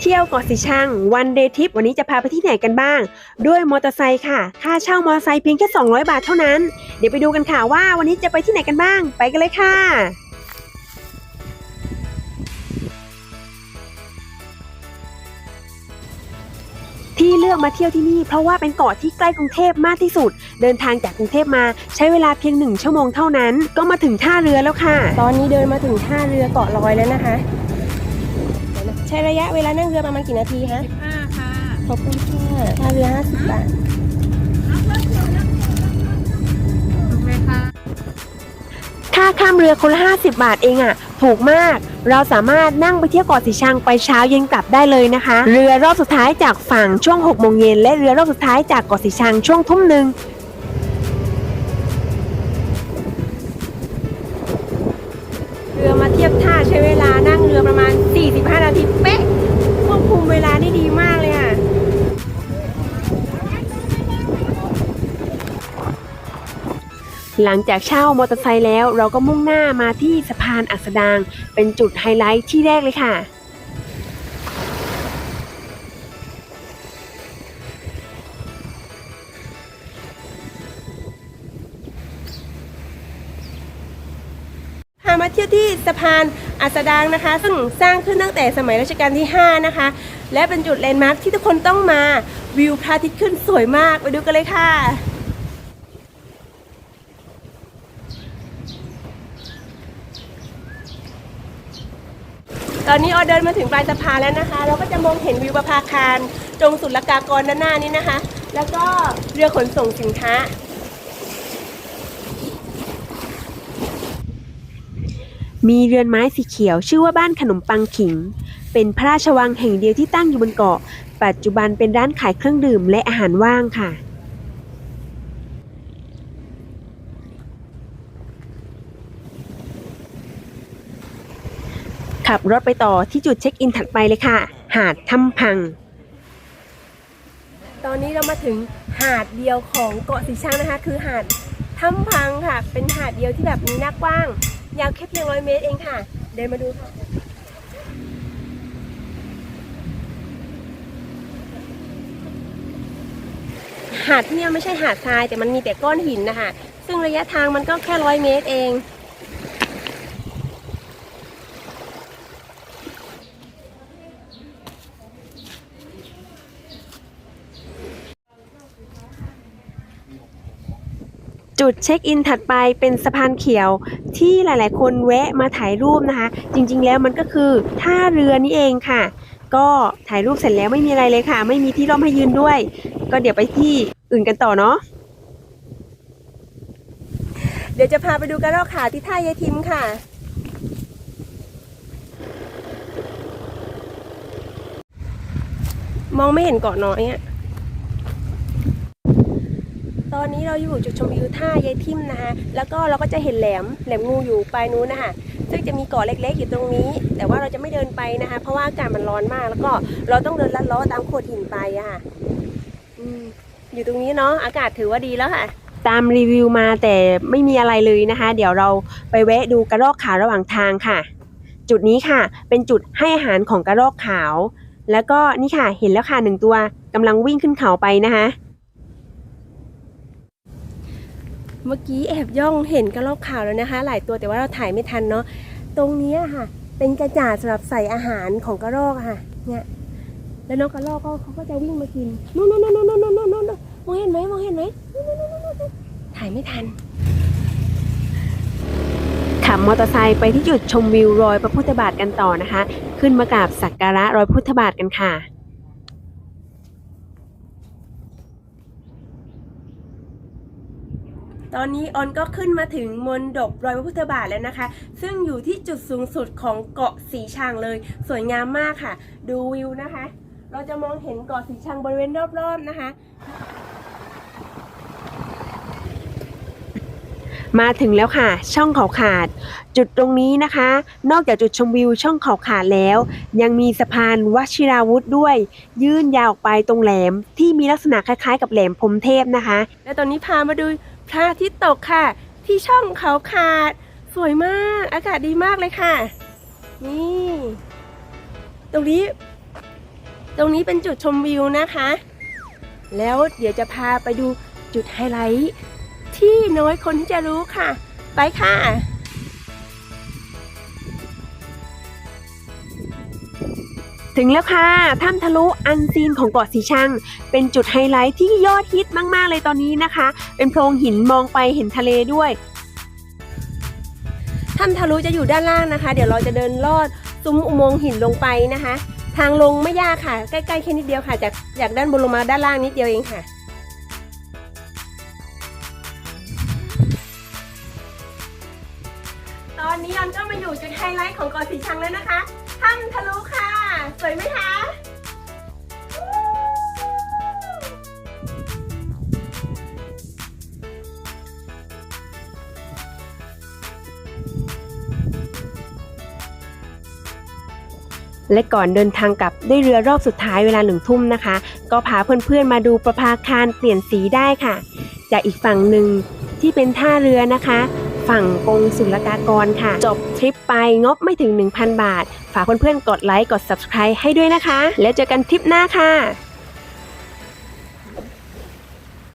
เที่ยวเกาะสีชังวันเดย์ทริปวันนี้จะพาไปที่ไหนกันบ้าง ด้วยมอเตอร์ไซค์ค่ะ ค่าเช่ามอเตอร์ไซค์เพียงแค่ 200 บาทเท่านั้น เดี๋ยวไปดูกันค่ะว่าวันนี้จะไปที่ไหนกันบ้าง ไปกันเลยค่ะ ที่เลือกมาเที่ยวที่นี่เพราะว่าเป็นเกาะที่ใกล้กรุงเทพมากที่สุด เดินทางจากกรุงเทพมาใช้เวลาเพียงหนึ่งชั่วโมงเท่านั้น ก็มาถึงท่าเรือแล้วค่ะ ตอนนี้เดินมาถึงท่าเรือเกาะลอยแล้วนะคะ ใช้ระยะเวลานั่งเรือประมาณกี่นาทีคะห้าค่ะขอบคุณค่ะท่าเรือ50บาทถูกไหมคะค่าข้ามเรือคนละ50 บาทเองอะถูกมาก เราสามารถนั่งไปเที่ยวเกาะสีชังไปเช้าเย็นกลับได้เลยนะคะ เรือรอบสุดท้ายจากฝั่งช่วง6โมงเย็นและเรือรอบสุดท้ายจากเกาะสีชังช่วงทุ่มหนึ่ง หลังจากเช่ามอเตอร์ไซค์แล้วเราก็มุ่งหน้ามาที่สะพานอัสดางเป็นจุดไฮไลท์ที่แรกเลยค่ะ พามาเที่ยวที่สะพานอัสดางนะคะ ซึ่งสร้างขึ้นตั้งแต่สมัยรัชกาลที่ 5 นะคะ และเป็นจุดแลนด์มาร์คที่ทุกคนต้องมาวิวพระอาทิตย์ขึ้นสวยมากไปดูกันเลยค่ะ ตอนนี้ออเดินมาถึงปลายสะพานแล้วนะคะ เราก็จะมองเห็นวิวประภาคารตรงสุลกากรด้านหน้านี้นะคะ แล้วก็เรือขนส่งสินค้า มีเรือนไม้สีเขียวชื่อว่าบ้านขนมปังขิง เป็นพระราชวังแห่งเดียวที่ตั้งอยู่บนเกาะ ปัจจุบันเป็นร้านขายเครื่องดื่มและอาหารว่างค่ะ ขับรถไปต่อที่จุดเช็คอินถัดไปเลยค่ะ หาดถ้ำพัง ตอนนี้เรามาถึงหาดเดียวของเกาะสีชังนะคะ คือหาดถ้ำพังค่ะ เป็นหาดเดียวที่แบบมีหน้ากว้าง ยาวแค่เพียงร้อยเมตรเองค่ะ เดินมาดูค่ะหาดที่นี่ไม่ใช่หาดทรายแต่มันมีแต่ก้อนหินนะคะ ซึ่งระยะทางมันก็แค่ร้อยเมตรเอง จุดเช็คอินถัดไปเป็นสะพานเขียวที่หลายๆ คนแวะมาถ่ายรูปนะคะ จริงๆ แล้วมันก็คือท่าเรือนี่เองค่ะ ก็ถ่ายรูปเสร็จแล้วไม่มีอะไรเลยค่ะ ไม่มีที่ร่มให้ยืนด้วย ก็เดี๋ยวไปที่อื่นกันต่อเนาะเดี๋ยวจะพาไปดูกระรอกขาวที่ท่ายายทิมค่ะมองไม่เห็นเกาะน้อยอะต อนนี้เราอยู่จุดชมวิวท่ายายทิมนะคะ แล้วก็เราก็จะเห็นแหลมแหลมงูอยู่ปลายนู้นนะคะซึ่งจะมีเกาะเล็ก ๆ อยู่ตรงนี้ แต่ว่าเราจะไม่เดินไปนะคะ เพราะว่าอากาศมันร้อนมาก แล้วก็เราต้องเดินลัดเล้อตามโขดหินไปอะค่ะอืมอยู่ตรงนี้เนาะอากาศถือว่าดีแล้วค่ะ ตามรีวิวมาแต่ไม่มีอะไรเลยนะคะ เดี๋ยวเราไปแวะดูกระรอกขาวระหว่างทางค่ะ จุดนี้ค่ะ เป็นจุดให้อาหารของกระรอกขาว แล้วก็นี่ค่ะเห็นแล้วค่ะหนึ่งตัวกำลังวิ่งขึ้นเขาไปนะคะ เมื่อกี้แอบย่องเห็นกระรอกขาวแล้วนะคะ หลายตัวแต่ว่าเราถ่ายไม่ทันเนาะตรงนี้ค่ะ เป็นกระจาดสำหรับใส่อาหารของกระรอกค่ะเนี่ยแล้วนกกระรอกก็เขาก็จะวิ่งมากินนู่นนู่นนู่นนู่นนู่นนู่นมองเห็นไหมมองเห็นไหมนู่นนู่นนู่นถ่ายไม่ทันขับมอเตอร์ไซค์ไปที่จุดชมวิวรอยพระพุทธบาทกันต่อนะคะ ขึ้นมากราบสักการะรอยพุทธบาทกันค่ะ ตอนนี้ออนก็ขึ้นมาถึงมณฑปรอยพระพุทธบาทแล้วนะคะ ซึ่งอยู่ที่จุดสูงสุดของเกาะสีชังเลย สวยงามมากค่ะ ดูวิวนะคะ เราจะมองเห็นเกาะสีชังบริเวณรอบๆนะคะ มาถึงแล้วค่ะ ช่องเขาขาด จุดตรงนี้นะคะ นอกจากจุดชมวิวช่องเขาขาดแล้ว ยังมีสะพานวชิราวุธด้วย ยื่นยาวออกไปตรงแหลมที่มีลักษณะคล้ายๆ กับแหลมพรมเทพนะคะ และตอนนี้พามาดู พระอาทิตย์ตกค่ะ ที่ช่องเขาขาด สวยมาก อากาศดีมากเลยค่ะ นี่ ตรงนี้ ตรงนี้เป็นจุดชมวิวนะคะ แล้วเดี๋ยวจะพาไปดูจุดไฮไลท์ที่น้อยคนที่จะรู้ค่ะ ไปค่ะ ถึงแล้วค่ะ ถ้ำทะลุอันซีนของเกาะสีชัง เป็นจุดไฮไลท์ที่ยอดฮิตมาก ๆ เลยตอนนี้นะคะ เป็นโพรงหินมองไปเห็นทะเลด้วยถ้ำทะลุจะอยู่ด้านล่างนะคะ เดี๋ยวเราจะเดินลอดซุ้มอุโมงค์หินลงไปนะคะ ทางลงไม่ยากค่ะ ใกล้ๆแค่นิดเดียวค่ะ จากจากด้านบนลงมาด้านล่างนิดเดียวเองค่ะตอนนี้ยอนก็มาอยู่จุดไฮไลท์ของเกาะสีชังแล้วนะคะถ้ำทะลุค่ะ สวยไหมคะและก่อนเดินทางกลับด้วยเรือรอบสุดท้ายเวลาหนึ่งทุ่มนะคะ ก็พาเพื่อนๆมาดูประภาคารเปลี่ยนสีได้ค่ะ จากอีกฝั่งหนึ่งที่เป็นท่าเรือนะคะ ฝั่งกงศุลกากรค่ะ จบทริปไปงบไม่ถึง 1,000 บาท ฝากเพื่อนๆกดไลค์กด subscribe ให้ด้วยนะคะ แล้วเจอกันทริปหน้าค่ะ